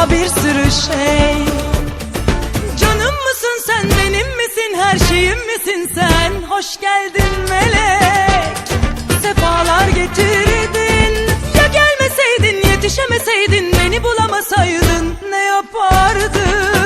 daha bir sürü şey. Canım mısın sen benim misin her şeyim misin sen? Hoş geldin melek Sefalar getirdin. Ya gelmeseydin yetişemeseydin beni bulamasaydın ne yapardın?